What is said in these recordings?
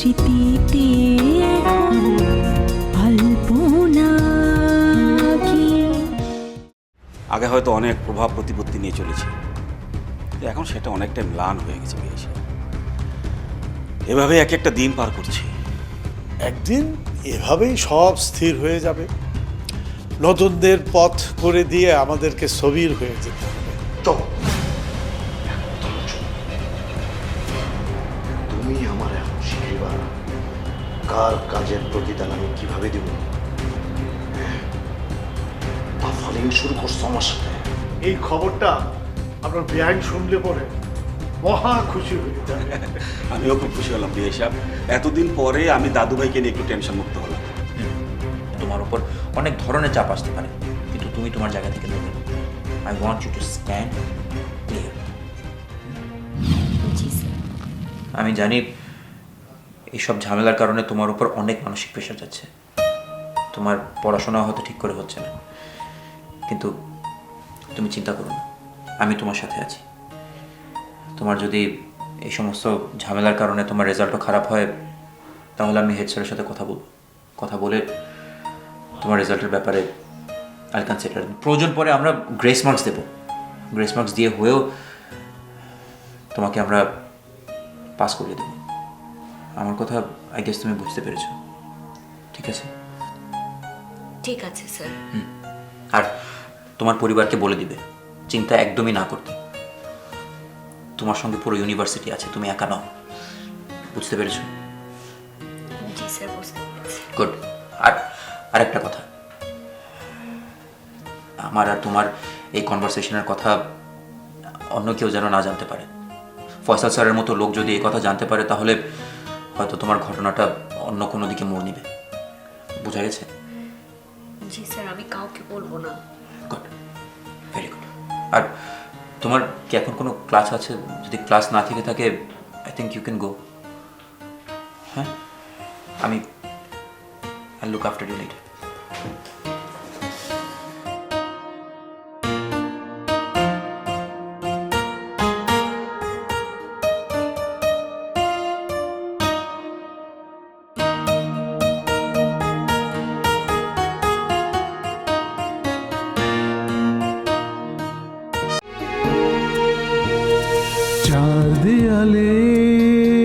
স্মৃতিতে আগে হয়তো অনেক প্রভাব প্রতিপত্তি নিয়ে চলেছে। এখন সেটা অনেকটা ম্লান হয়ে গেছে বেশ। এভাবে এক একটা দিন পার করছি। একদিন এভাবেই সব স্থির হয়ে যাবে। নতুনদের পথ করে দিয়ে আমাদেরকে স্থবির হয়ে যেতে হবে। চুপ কাজের প্রতিদান আমি কীভাবে দেব? শুরু করছ আমার সাথে। এই খবরটা আপনার বেআইন শুনলে পরে মহা খুশি হয়ে যাবে। আমিও খুব খুশি হলাম বিয়ে সাহেব এতদিন পরে আমি দাদু ভাইকে নিয়ে একটু টেনশন মুক্ত হলাম। তোমার উপর অনেক ধরনের চাপ আসতে পারে কিন্তু তুমি তোমার জায়গা থেকে নেবে। I want you to stand clear আমি জানি এইসব ঝামেলার কারণে তোমার উপর অনেক মানসিক প্রেশার যাচ্ছে। তোমার পড়াশোনা হয়তো ঠিক করে হচ্ছে না। কিন্তু তুমি চিন্তা করো না, আমি তোমার সাথে আছি। তোমার যদি এই সমস্ত ঝামেলার কারণে তোমার রেজাল্টও খারাপ হয়, তাহলে আমি হেড স্যারের সাথে কথা বলব। কথা বলে তোমার রেজাল্টের ব্যাপারে আই কনসিডার প্রয়োজন পরে আমরা গ্রেস মার্কস দেবো। গ্রেস মার্কস দিয়ে হয়েও তোমাকে আমরা পাস করিয়ে দেবো। আমার কথা আই গেস তুমি বুঝতে পেরেছ। ঠিক আছে? ঠিক আছে স্যার আর তোমার পরিবারকে বলে দিবে চিন্তা একদমই না করতে। তোমার সঙ্গে পুরো ইউনিভার্সিটি আছে তুমি একা নও। বুঝতে পেরেছ? গুড আর আরেকটা কথা। আমার আর তোমার এই কনভারসেশনের কথা অন্য কেউ যেন না জানতে পারে। ফয়সাল স্যারের মতো লোক যদি এই কথা জানতে পারে তাহলে হয়তো তোমার ঘটনাটা অন্য কোনো দিকে মোড় নিবে। বোঝা গেছে? জি স্যার আমি কাউকে বলব না। গুড ভেরি গুড আর তোমার কি এখন কোনো ক্লাস আছে? যদি ক্লাস না থেকে থাকে I think you can go হ্যাঁ? আমি I look after you later চার দেয়ালে।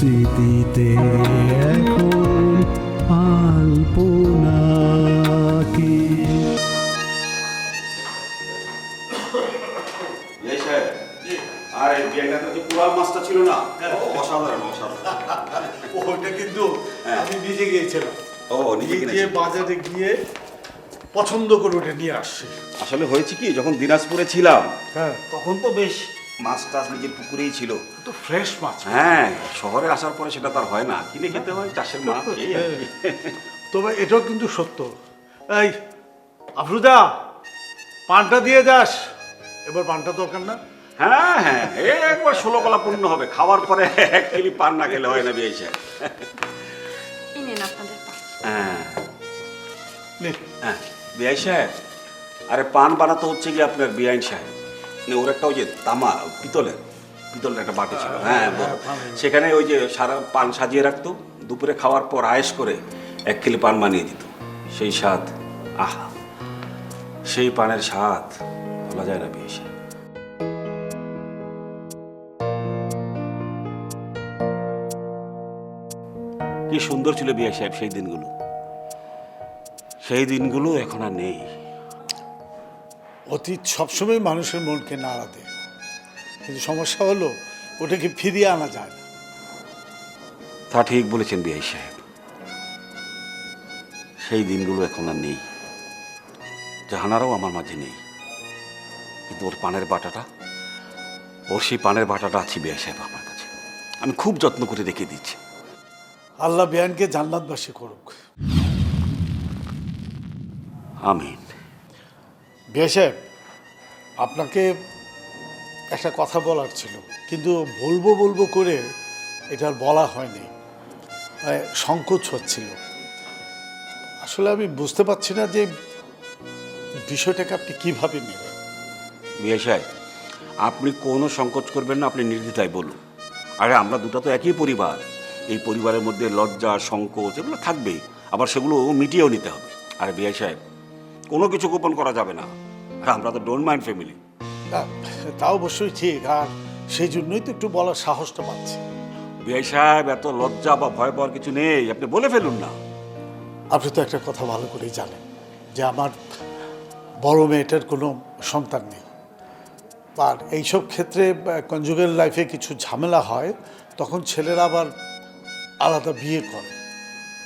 স্মৃতিতে এখন আলপনা কি বিয়ে সাহেব আর এই বিয়াইনাতে যে কুড়াল মাছটা ছিল না। ও অসাধারণ অসাধারণ। ওইটা কিন্তু হ্যাঁ। আমি নিজে গিয়েছিলাম। ও নিজে কিনেছেন? বাজারে গিয়ে পছন্দ করে ওটা নিয়ে আসছি। আসলে হয়েছে কি যখন দিনাজপুরে ছিলাম হ্যাঁ। তখন তো বেশ মাছ টাছ নিজের পুকুরেই ছিল। তো ফ্রেশ মাছ। হ্যাঁ শহরে আসার পরে সেটা তার হয় না। কিনে খেতে হয় চাষের মাছ তবে এটাও কিন্তু সত্য। এই আফরুদা পানটা দিয়ে যাস। এবার পানটা দরকার না। হ্যাঁ হ্যাঁ এই একবার ষোলো কলা পূর্ণ হবে। খাওয়ার পরে এক কেজি পান না খেলে হয় না বিয়ে। হ্যাঁ। নে। হ্যাঁ বিআই সাহেব আরে পান বানাতে হচ্ছে কি আপনার বিআইন সাহেব? ওর একটা ওই যে তামা পিতলের পিতলের একটা বাটি ছিল। হ্যাঁ সেখানে ওই যে সারা পান সাজিয়ে রাখতো দুপুরে খাওয়ার পর আয়েস করে এক কিলো পান বানিয়ে দিত। সেই স্বাদ আহা সেই পানের স্বাদ বলা যায় না বেশি। কি সুন্দর ছিল বিয়ে সাহেব সেই দিনগুলো। সেই দিনগুলো এখন আর নেই। অতীত সবসময় মানুষের মনকে নাড়া দেয়। কিন্তু সমস্যা হলো ওটাকে ফিরিয়ে আনা যায় না। তা ঠিক বলেছেন বিআই সাহেব। সেই দিনগুলো এখন আর নেই। জাহানারাও আমার মাঝে নেই। কিন্তু ওর পানের বাটাটা ওর সেই পানের বাটাটা আছে বিআই সাহেব আমার কাছে। আমি খুব যত্ন করে রেখে দিচ্ছি। আল্লাহ বেয়ানকে জান্নাতবাসী করুক। আমিন। বিয়া সাহেব, আপনাকে একটা কথা বলার ছিল, কিন্তু বলব বলব করে এটা বলা হয়নি। সংকোচ হচ্ছিল। আসলে আমি বুঝতে পারছি না যে বিষয়টাকে আপনি কীভাবে নেবেন। বিআই সাহেব, আপনি কোনো সংকোচ করবেন না, আপনি নির্দ্বিধায় বলুন। আরে, আমরা দুটো তো একই পরিবার। এই পরিবারের মধ্যে লজ্জা, সংকোচ, এগুলো থাকবেই। আবার সেগুলো মিটিয়েও নিতে হবে। আর বিআই সাহেব কোনো কিছু গোপন করা যাবে না। আর আমরা তো ডোন্ট মাইন্ড ফ্যামিলি তা অবশ্যই ঠিক। আর সেই জন্যই তো একটু বলার সাহসটা পাচ্ছি। বিআই সাহেব এত লজ্জা বা ভয় পাওয়ার কিছু নেই। আপনি বলে ফেলুন না। আপনি তো একটা কথা ভালো করেই জানেন যে আমার বড় মেয়েটার কোনো সন্তান নেই। আর এইসব ক্ষেত্রে কনজুগাল লাইফে কিছু ঝামেলা হয় তখন ছেলেরা আবার আলাদা বিয়ে করে।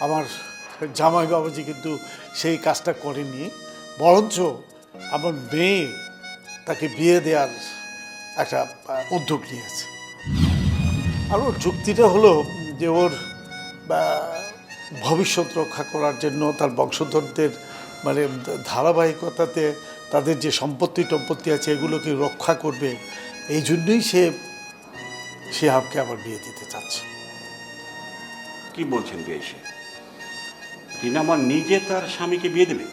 আমার জামাই বাবাজি কিন্তু সেই কাজটা করেনি বরঞ্চ আমার মেয়ে তাকে বিয়ে দেওয়ার একটা উদ্যোগ নিয়েছে। আর ওর যুক্তিটা হলো যে ওর ভবিষ্যৎ রক্ষা করার জন্য তার বংশধরদের মানে ধারাবাহিকতাতে তাদের যে সম্পত্তি টম্পত্তি আছে এগুলোকে রক্ষা করবে, এই জন্যই সে শিহাবকে আবার বিয়ে দিতে চাচ্ছে। কি বলছেন বিআই সাহেব রিনা আমার নিজে তার স্বামীকে বিয়ে দেবে?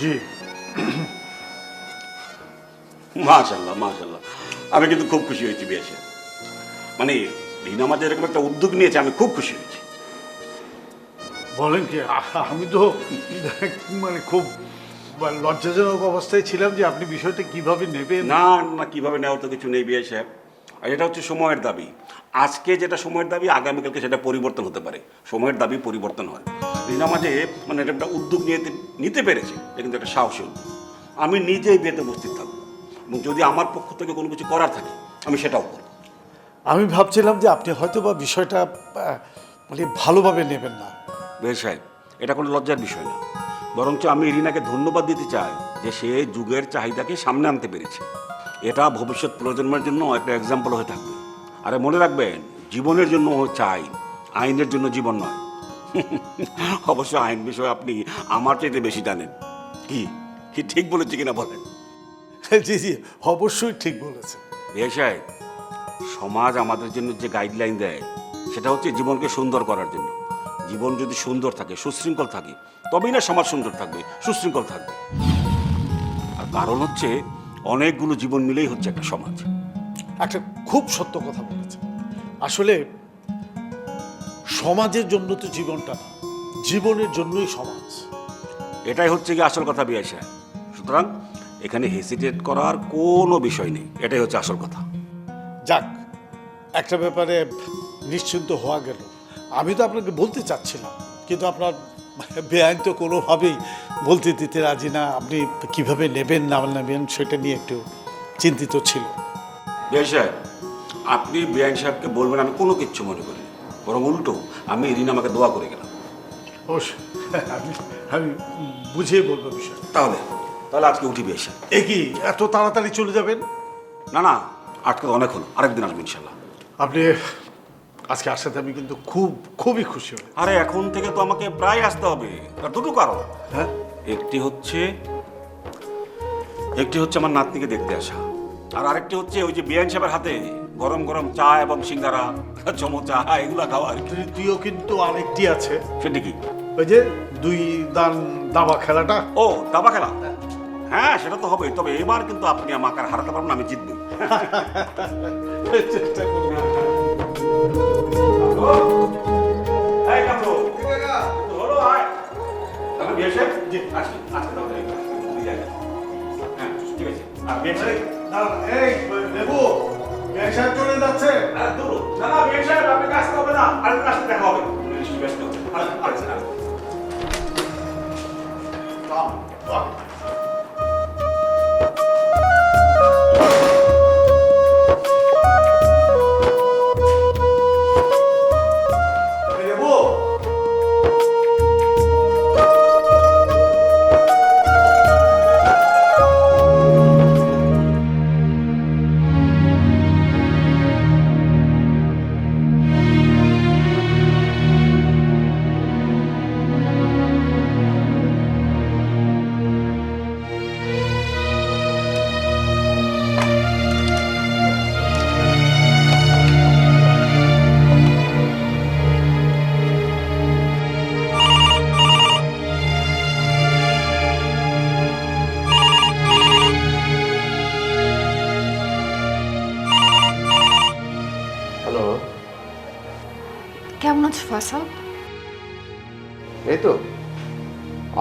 জি। মাশাল্লাহ মাশাল্লাহ আমি কিন্তু খুব খুশি হয়েছি বিয়ে সাহেব মানে রিনা আমাদের এরকম একটা উদ্যোগ নিয়েছে আমি খুব খুশি হয়েছি। বলেন কি আমি তো মানে খুব লজ্জাজনক অবস্থায় ছিলাম যে আপনি বিষয়টা কীভাবে নেবেন? না না কীভাবে নেওয়ার তো কিছু নেই বিয়ে সাহেব আর এটা হচ্ছে সময়ের দাবি। আজকে যেটা সময়ের দাবি আগামীকালকে সেটা পরিবর্তন হতে পারে। সময়ের দাবি পরিবর্তন হয়। রিনা মাঝে মানে এটা একটা উদ্যোগ নিয়ে নিতে পেরেছে। এটা কিন্তু একটা সাহসী উদ্যোগ। আমি নিজেই বিয়েতে উপস্থিত থাকব। এবং যদি আমার পক্ষ থেকে কোনো কিছু করার থাকে আমি সেটাও করব। আমি ভাবছিলাম যে আপনি হয়তো বা বিষয়টা মানে ভালোভাবে নেবেন না। বেশ সাহেব এটা কোনো লজ্জার বিষয় না। বরঞ্চ আমি রিনাকে ধন্যবাদ দিতে চাই যে সে যুগের চাহিদাকে সামনে আনতে পেরেছে। এটা ভবিষ্যৎ প্রজন্মের জন্য একটা এক্সাম্পল হয়ে থাকবে। আরে মনে রাখবেন জীবনের জন্য চাই আইনের জন্য জীবন নয়। অবশ্য আইন বিষয়ে আপনি আমার চাইতে বেশি জানেন। কি? কি ঠিক বলেছি কিনা বলেন? জি জি অবশ্যই ঠিক বলেছে সাহেব সমাজ আমাদের জন্য যে গাইডলাইন দেয় সেটা হচ্ছে জীবনকে সুন্দর করার জন্য। জীবন যদি সুন্দর থাকে সুশৃঙ্খল থাকে তবেই না সমাজ সুন্দর থাকবে সুশৃঙ্খল থাকবে। আর কারণ হচ্ছে অনেকগুলো জীবন মিলেই হচ্ছে একটা সমাজ। একটা খুব সত্য কথা বলেছেন আসলে সমাজের জন্য তো জীবনটা না জীবনের জন্যই সমাজ। এটাই হচ্ছে কি আসল কথা বিয়ে সুতরাং এখানে হেসিটেট করার কোনো বিষয় নেই এটাই হচ্ছে আসল কথা। যাক একটা ব্যাপারে নিশ্চিন্ত হওয়া গেল। আমি তো আপনাকে বলতে চাচ্ছিলাম কিন্তু আপনার বেআইন তো কোনোভাবেই বলতে দিতে রাজি না। আপনি কীভাবে নেবেন না নেবেন সেটা নিয়ে একটু চিন্তিত ছিল বিয়ে সাহেব আপনি বিআইন সাহেবকে বলবেন আমি কোনো কিচ্ছু মনে করি বরং উল্টো আমি এদিন আমাকে দোয়া করে গেলাম। অবশ্যই। আমি আমি বুঝিয়ে বলব বিষয় তাহলে তাহলে আজকে উঠি বিয়ে সাহেব। এ কি এত তাড়াতাড়ি চলে যাবেন? না না আজকে তো অনেক হলো। আরেকদিন আসব ইনশাল্লাহ আপনি আজকে আসাতে আমি কিন্তু খুব খুবই খুশি হই আরে এখন থেকে তো আমাকে প্রায় আসতে হবে। তার দুটো কারণ হ্যাঁ? একটি হচ্ছে একটি হচ্ছে আমার নাতনিকে দেখতে আসা। আর আরেকটি হচ্ছে ওই যে বিয়ান সাহেবের হাতে গরম গরম চা এবং সিঙ্গারা চমচা এগুলা খাওয়া আর কি। তৃতীয় কিন্তু আরেকটি আছে। সেটি কি? ওই যে দুই দান দাবা খেলাটা? ও দাবা খেলা? হ্যাঁ সেটা তো হবে তবে এবার কিন্তু আপনি আমাকে আর হারাতে পারবেন না, আমি জিতবই চেষ্টা করব এই কাকু ধরো আয়। তাহলে বিয়ে সাহেব জি। আসি আজকে তাহলে দুই জায়গায় হ্যাঁ ঠিক আছে। আর বিয়ে দাঁড়ান, এই লেবু চলে যাচ্ছে। আর দূর। না না বিয়ে সাহেব আপনাকে আসতে হবে না। আর আসতে দেখা হবে। ব্যস্ত। আচ্ছা বাহ,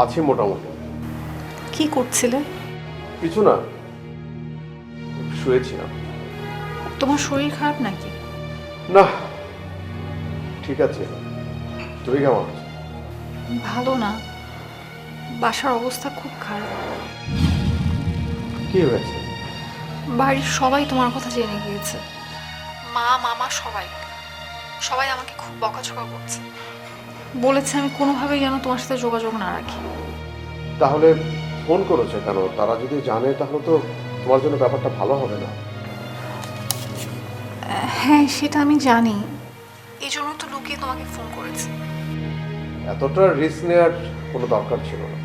আছি মোটামুটি। কি করছিলে? কিছু না। শুয়েছিলাম। তোমার শরীর খারাপ নাকি? না। ঠিক আছে। তুমি কেমন ভালো না। বাসার অবস্থা খুব খারাপ। কি হয়েছে? বাড়ির সবাই তোমার কথা জেনে গিয়েছে। মা মামা সবাই। সবাই আমাকে খুব বকাঝকা করছে। বলেছে আমি কোনোভাবেই যেন তোমার সাথে যোগাযোগ না রাখি। তাহলে ফোন করেছে কেন? তারা যদি জানে তাহলে তো তোমার জন্য ব্যাপারটা ভালো হবে না। হ্যাঁ সেটা আমি জানি। এই জন্য তো লুকিয়ে তোমাকে ফোন করেছি। এতটা রিস্ক নেওয়ার কোনো দরকার ছিল না।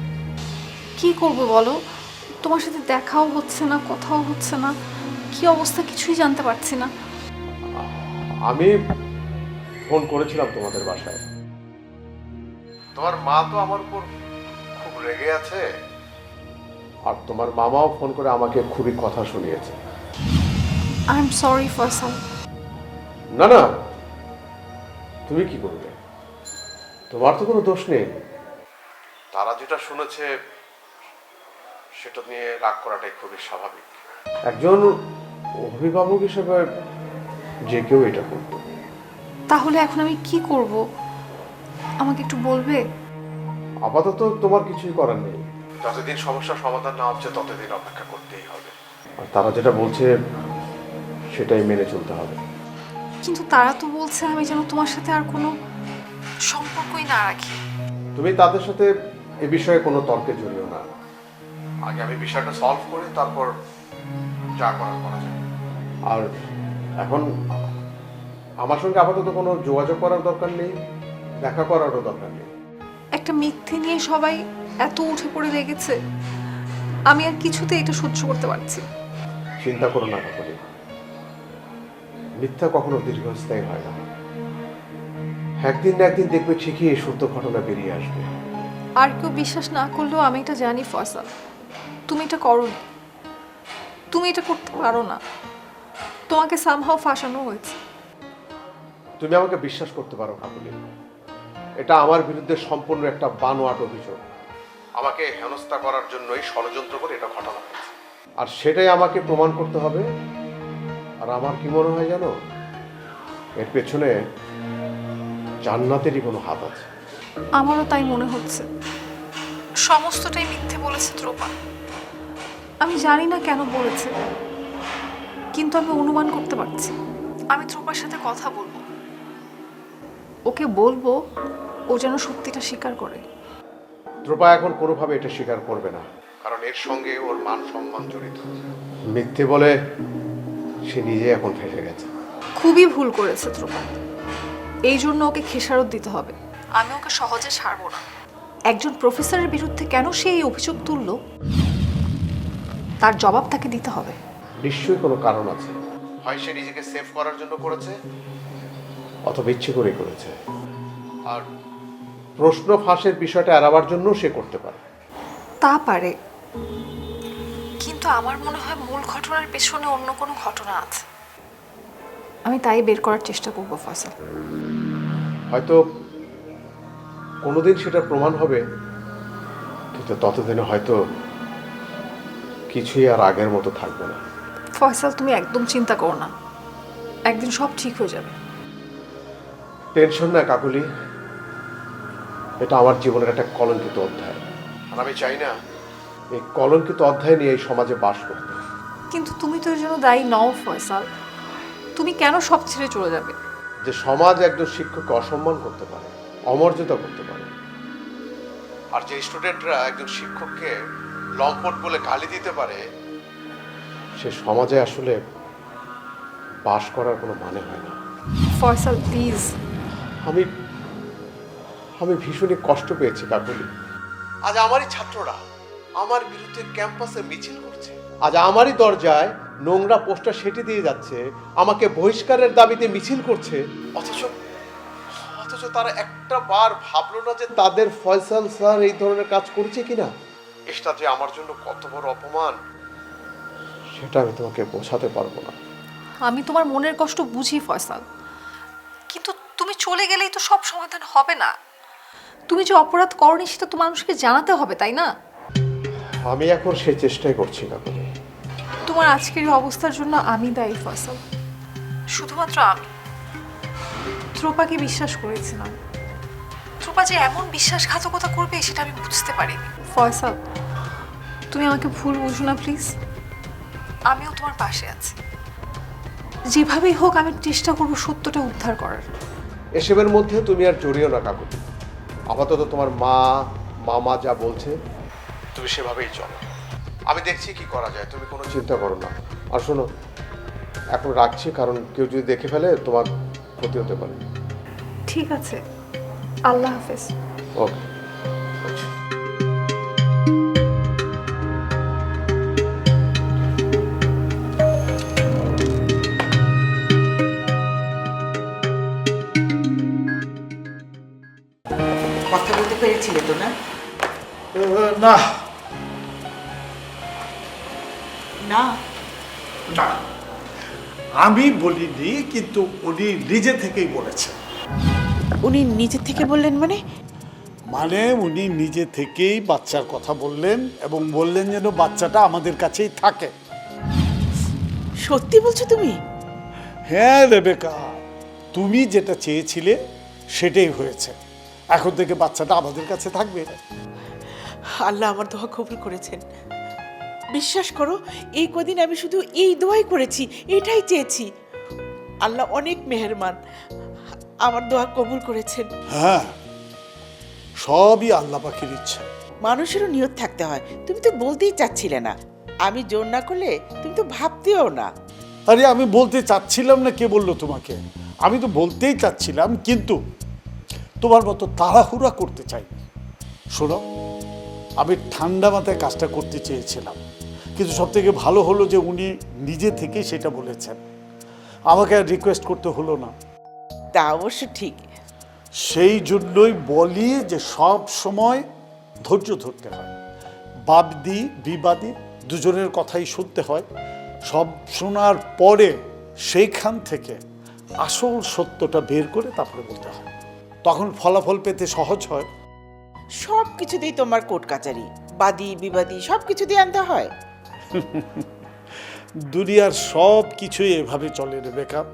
কি করব বলো? তোমার সাথে দেখাও হচ্ছে না কথাও হচ্ছে না। কি অবস্থা কিছুই জানতে পারছি না। আমি ফোন করেছিলাম তোমাদের বাসায়। তোমার মা তো আমার উপর খুব রেগে আছে। আর তোমার মামাও ফোন করে আমাকে খুবই কথা শুনিয়েছে। আই এম সরি ফয়সাল না না। তুমি কি করবে? তোমার তো কোনো দোষ নেই। তারা যেটা শুনেছে সেটা নিয়ে রাগ করাটাই খুবই স্বাভাবিক। একজন অভিভাবক হিসেবে যে কেউ এটা করবে। তাহলে এখন আমি কি করব? আমাকে একটু বলবে? আপাতত তোমার কিছুই করার নেই। যতদিন সমস্যার সমাধান না হচ্ছে ততদিন অপেক্ষা করতেই হবে। আর তারা যেটা বলছে সেটাই মেনে চলতে হবে। কিন্তু তারা তো বলছে আমি যেন তোমার সাথে আর কোনো সম্পর্কই না রাখি। তুমি তাদের সাথে এ বিষয়ে কোনো তর্কে জড়িও না। আগে আমি বিষয়টা সলভ করি তারপর যা করার করা যায়। আর এখন আমার সঙ্গে আপাতত কোনো যোগাযোগ করার দরকার নেই। দেখা করারও দরকার নেই। একটা মিথ্যে নিয়ে সবাই এত উঠে পড়ে লেগেছে আমি আর কিছুতে এটা সহ্য করতে পারছি চিন্তা করো না কাকলি। মিথ্যা কখনো দীর্ঘস্থায়ী হয় না। একদিন না একদিন দেখবে ঠিকই এই সত্য ঘটনা বেরিয়ে আসবে। আর কেউ বিশ্বাস না করলেও আমি এটা জানি ফয়সাল তুমি এটা করো তুমি এটা করতে পারো না। তোমাকে সামহাও ফাঁসানো হয়েছে। তুমি আমাকে বিশ্বাস করতে পারো কাকুলি। এটা আমার বিরুদ্ধে সম্পূর্ণ একটা বানোয়াট অভিযোগ। আমাকে হেনস্থা করার জন্যই ষড়যন্ত্র করে এটা ঘটানো হয়েছে। আর সেটাই আমাকে প্রমাণ করতে হবে। আর আমার কি মনে হয় জানো? এর পেছনে জান্নাতেরই কোনো হাত আছে। আমারও তাই মনে হচ্ছে। সমস্তটাই মিথ্যে বলেছে ত্রোপা আমি জানি না কেন বলেছে। কিন্তু আমি অনুমান করতে পারছি। আমি ত্রোপার সাথে কথা বলব। ওকে বলব ও যেন সত্যিটা স্বীকার করে। দ্রোপা এখন কোনোভাবে এটা স্বীকার করবে না। কারণ এর সঙ্গে ওর মান সম্মান জড়িত। মিথ্যে বলে সে নিজে এখন ফেসে গেছে। খুবই ভুল করেছে ত্রোপা এই জন্য ওকে খেসারত দিতে হবে। আমি ওকে সহজে ছাড়বো না। একজন প্রফেসরের বিরুদ্ধে কেন সে এই অভিযোগ তুলল? তার জবাব তাকে দিতে হবে। নিশ্চয়ই কোনো কারণ আছে। হয় সে নিজেকে সেভ করার জন্য করেছে অথবা ইচ্ছে করে করেছে। আর প্রশ্ন ফাঁসের বিষয়টা এড়াবার জন্য সে করতে পারে। তা পারে। কিন্তু আমার মনে হয় মূল ঘটনার পেছনে অন্য কোনো ঘটনা আছে। আমি তাই বের করার চেষ্টা করব ফসল। হয়তো কোনোদিন সেটা প্রমাণ হবে কিন্তু ততদিনে হয়তো কিছুই আর আগের মতো থাকবে না। ফয়সাল তুমি একদম চিন্তা করো না। একদিন সব ঠিক হয়ে যাবে। টেনশন না কাকুলি। এটা আমার জীবনের একটা কলঙ্কিত অধ্যায়। আর আমি চাই না এই কলঙ্কিত অধ্যায় নিয়ে এই সমাজে বাস করতে। কিন্তু তুমি তো এর জন্য দায়ী নও ফয়সাল। তুমি কেন সব ছেড়ে চলে যাবে? যে সমাজ একজন শিক্ষককে অসম্মান করতে পারে অমর্যাদা করতে পারে। আর যে স্টুডেন্টরা একজন শিক্ষককে লম্পট বলে গালি দিতে পারে সে সমাজে আসলে বাস করার কোনো মানে হয় না। ফয়সাল প্লিজ। আমি আমি ভীষণই কষ্ট পেয়েছি কাকুলি। আজ আমারই ছাত্ররা আমার বিরুদ্ধে ক্যাম্পাসে মিছিল করছে। আজ আমারই দরজায় নোংরা পোস্টার সেটি দিয়ে যাচ্ছে আমাকে বহিষ্কারের দাবিতে মিছিল করছে। অথচ অথচ তারা একটা বার ভাবলো না যে তাদের ফয়সাল স্যার এই ধরনের কাজ করছে কিনা? এটা যে আমার জন্য কত বড় অপমান। সেটা আমি তোমাকে বোঝাতে পারব না। আমি তোমার মনের কষ্ট বুঝি ফয়সাল। তুমি চলে গেলেই তো সব সমাধান হবে না। তুমি যে অপরাধ করনি সেটা তো মানুষকে জানাতে হবে তাই না? আমি এখন সেই চেষ্টাই করছি কাকুলি তোমার আজকের অবস্থার জন্য আমি দায়ী ফয়সাল শুধুমাত্র আমি। ত্রোপাকে বিশ্বাস করেছিলাম। ত্রোপা যে এমন বিশ্বাসঘাতকতা করবে সেটা আমি বুঝতে পারিনি। ফয়সাল তুমি আমাকে ভুল বুঝো না প্লিজ। আমিও তোমার পাশে আছি। যেভাবেই হোক আমি চেষ্টা করব সত্যটা উদ্ধার করার। এসবের মধ্যে তুমি আর জড়িও না কাকু। আপাতত তোমার মা মামা যা বলছে তুমি সেভাবেই চলো। আমি দেখছি কি করা যায় তুমি কোনো চিন্তা করো না। আর শোনো এখন রাখছি কারণ কেউ যদি দেখে ফেলে তোমার ক্ষতি হতে পারে। ঠিক আছে। আল্লাহ হাফেজ। ওকে। না। না। না। আমি বলিনি কিন্তু উনি নিজে থেকেই বলেছেন। উনি নিজে থেকে বললেন মানে? মানে উনি নিজে থেকেই বাচ্চার কথা বললেন এবং বললেন যেন বাচ্চাটা আমাদের কাছেই থাকে। সত্যি বলছো তুমি? হ্যাঁ রেবেকা। তুমি যেটা চেয়েছিলে সেটাই হয়েছে। এখন থেকে বাচ্চাটা আমাদের কাছে থাকবে। আল্লাহ আমার দোয়া কবুল করেছেন। বিশ্বাস করো এই কদিন আমি শুধু এই দোয়াই করেছি এটাই চেয়েছি। আল্লাহ অনেক মেহেরমান আমার দোয়া কবুল করেছেন। হ্যাঁ সবই আল্লাহ পাখির ইচ্ছা। মানুষেরও নিয়ত থাকতে হয় তুমি তো বলতেই চাচ্ছিলে না। আমি জোর না করলে তুমি তো ভাবতেও না। আরে আমি বলতে চাচ্ছিলাম না কে বলল তোমাকে? আমি তো বলতেই চাচ্ছিলাম কিন্তু তোমার মতো তাড়াহুড়া করতে চাই শোনো আমি ঠান্ডা মাথায় কাজটা করতে চেয়েছিলাম। কিন্তু সব থেকে ভালো হলো যে উনি নিজে থেকে সেটা বলেছেন। আমাকে আর রিকোয়েস্ট করতে হলো না। তা অবশ্য ঠিক। সেই জন্যই বলি যে সব সময় ধৈর্য ধরতে হয়। বাদী বিবাদী দুজনের কথাই শুনতে হয়। সব শোনার পরে সেইখান থেকে আসল সত্যটা বের করে তারপরে বলতে হয়। তখন ফলাফল পেতে সহজ হয়। সব কিছুতেই তোমার কোর্ট কাচারি। বাদী, বিবাদী, সব কিছুতেই আনতে হয়। দুনিয়ার সব কিছুই এভাবে চলে রে বেকা।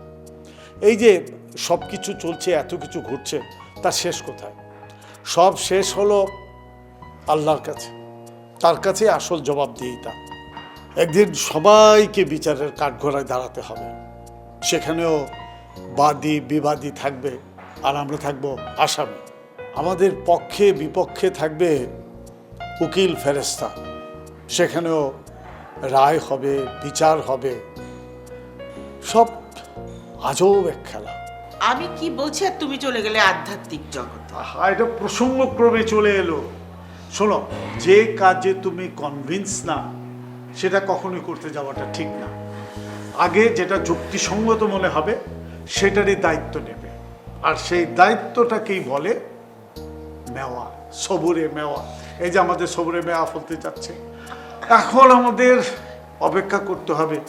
এই যে সব কিছু চলছে, এত কিছু ঘটছে তার শেষ কোথায়? সব শেষ হলো আল্লাহর কাছে। তার কাছে আসল জবাব দিই তা একদিন সবাইকে বিচারের কাঠঘোড়ায় দাঁড়াতে হবে। সেখানেও বাদী, বিবাদী থাকবে, আর আমরা থাকব আসামি। আমাদের পক্ষে বিপক্ষে থাকবে উকিল ফেরেস্তা সেখানেও রায় হবে বিচার হবে। সব আজব এক খেলা। আমি কি বলছি আর তুমি চলে গেলে আধ্যাত্মিক জগতে আহা, এটা প্রসঙ্গক্রমে চলে এলো। শোনো যে কাজে তুমি কনভিন্স না সেটা কখনোই করতে যাওয়াটা ঠিক না। আগে যেটা যুক্তিসঙ্গত মনে হবে সেটারই দায়িত্ব নেবে। আর সেই দায়িত্বটাকেই বলে মেওয়া সবুরে মেওয়া। এই যে আমাদের সবুরে মেওয়া ফলতে যাচ্ছে। এখন আমাদের অপেক্ষা করতে হবে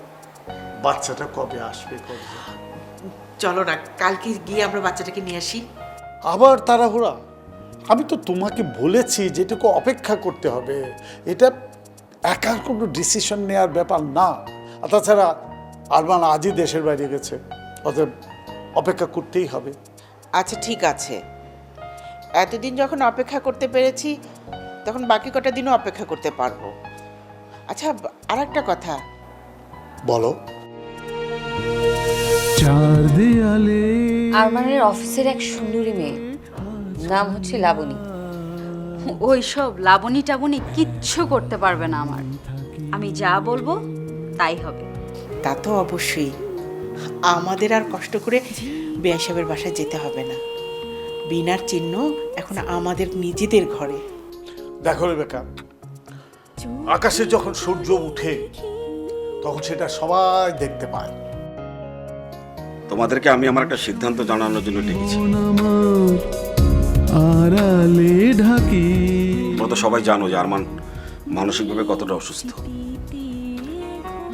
বাচ্চাটা কবে আসবে কবে চলো না কালকে গিয়ে আমরা বাচ্চাটাকে নিয়ে আসি। আবার তাড়াহুড়া? আমি তো তোমাকে বলেছি যেটুকু অপেক্ষা করতে হবে। এটা একার কোনো ডিসিশন নেওয়ার ব্যাপার না। আর তাছাড়া আরমান আজই দেশের বাইরে গেছে। অতএব অপেক্ষা করতেই হবে। আচ্ছা ঠিক আছে। এতদিন যখন অপেক্ষা করতে পেরেছি তখন বাকি কটা দিনও অপেক্ষা করতে পারব। আচ্ছা আর একটা কথা। বলো। চার দেয়ালে আরমানের অফিসের এক সুন্দরী মেয়ে। নাম হচ্ছে লাবণী। ওই সব লাবণী টাবণী কিচ্ছু করতে পারবে না আমার। আমি যা বলব তাই হবে। তা তো অবশ্যই। আমাদের আর কষ্ট করে বেয়া বাসায় যেতে হবে না। বিনার চিহ্ন এখন আমাদের নিজেদের ঘরে। দেখো রেবেকা আকাশে যখন সূর্য উঠে তখন সেটা সবাই দেখতে পায়। তোমাদেরকে আমি আমার একটা সিদ্ধান্ত জানানোর জন্য ডেকেছি। আড়ালে ঢাকি। তোমরা তো সবাই জানো যে আরমান মানসিকভাবে কতটা অসুস্থ।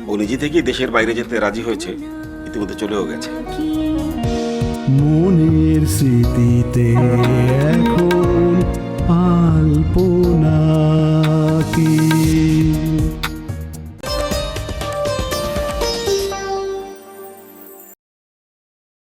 ও নিজে থেকেই দেশের বাইরে যেতে রাজি হয়েছে ইতিমধ্যে চলেও গেছে। মনের স্মৃতিতে এখন আলপনা কী?